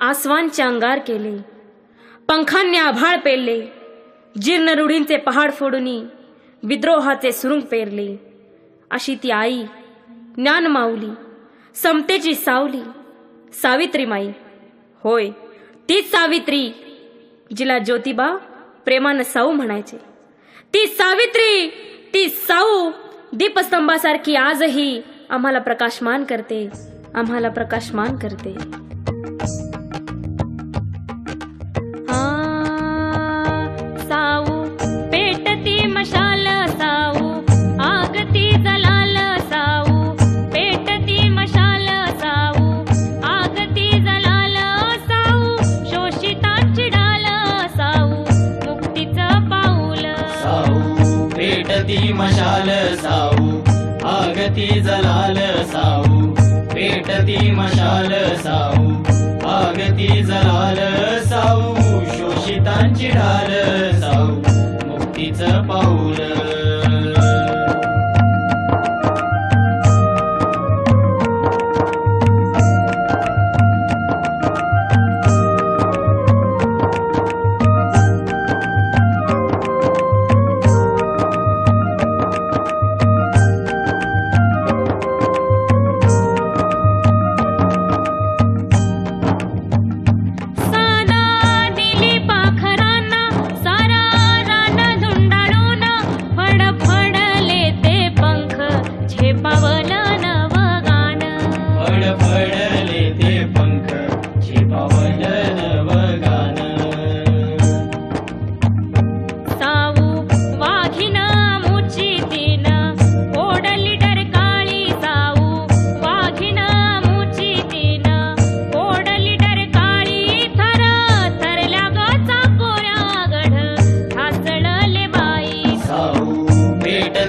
आसवांचे अंगार केले. पंखांनी आभाळ पेरले. जीर्ण रूढींचे पहाड फोडूनी विद्रोहाचे सुरुंग पेरले. अशी ती आई ज्ञान माऊली समतेची सावली सावित्री माई. होय तीच सावित्री जिला ज्योतिबा प्रेमानं साऊ म्हणायचे. ती सावित्री ती साऊ दीपस्तंभासारखी आजही आम्हाला प्रकाशमान करते. आम्हाला प्रकाशमान करते. आगती मशाल साऊ आगती जलाल साऊ पेटती मशाल साऊ आगती जलाल साऊ शोषितांची ढाल साऊ मुक्तीचं पाऊ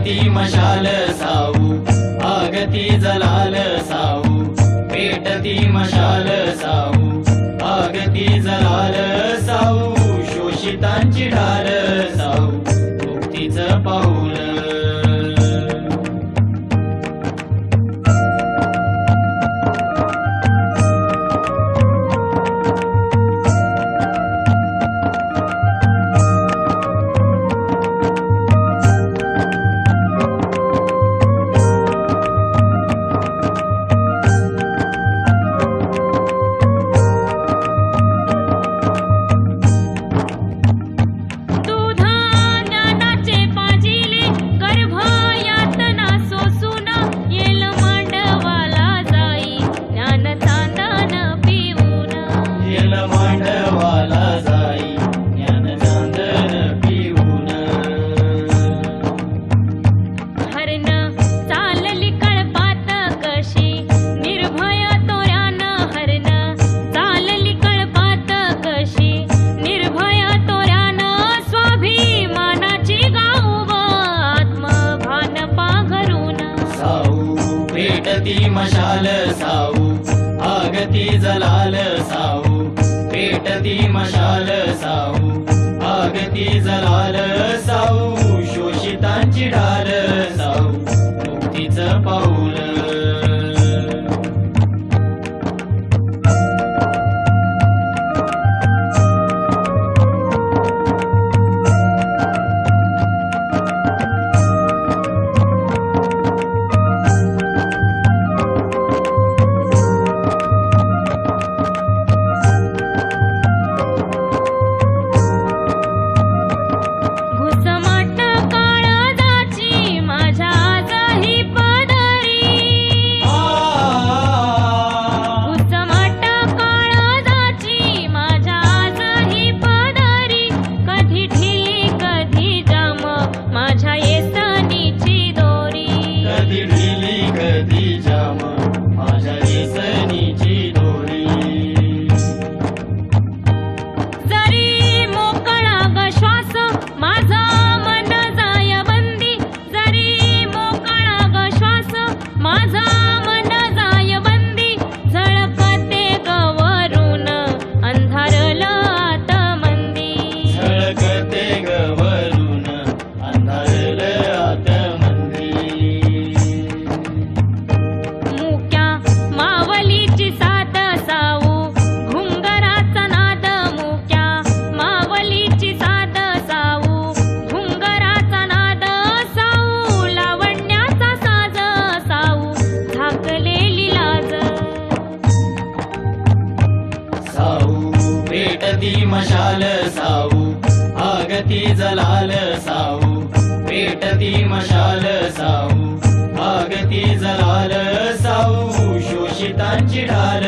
आगती मशाल साऊ आगती जलाल साऊ पेटती मशाल साऊ आगती जलाल साऊ शोषितांची ढाल साऊ पेटती मशाल साऊ आगती जलाल साऊ पेटती मशाल साऊ आगती जलाल साऊ शोषितांची ढाल भागती जलाल साऊ पेटती मशाल साऊ भागती जलाल साऊ शोषितांची ढाल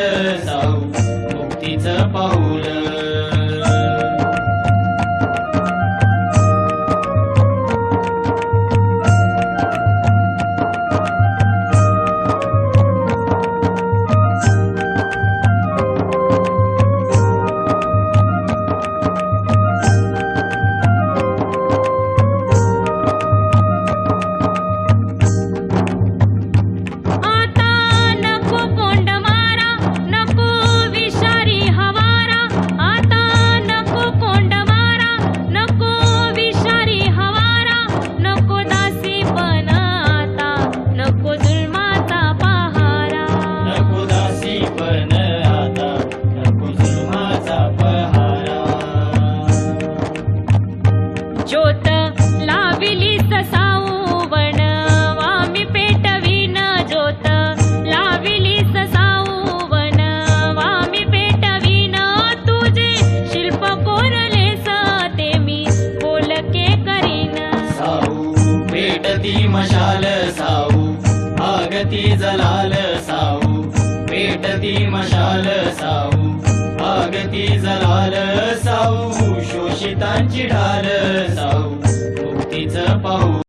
मशाल साऊ आगती जलाल साऊ पेटती मशाल साऊ आगती जलाल साऊ शोषितांची ढाल साऊ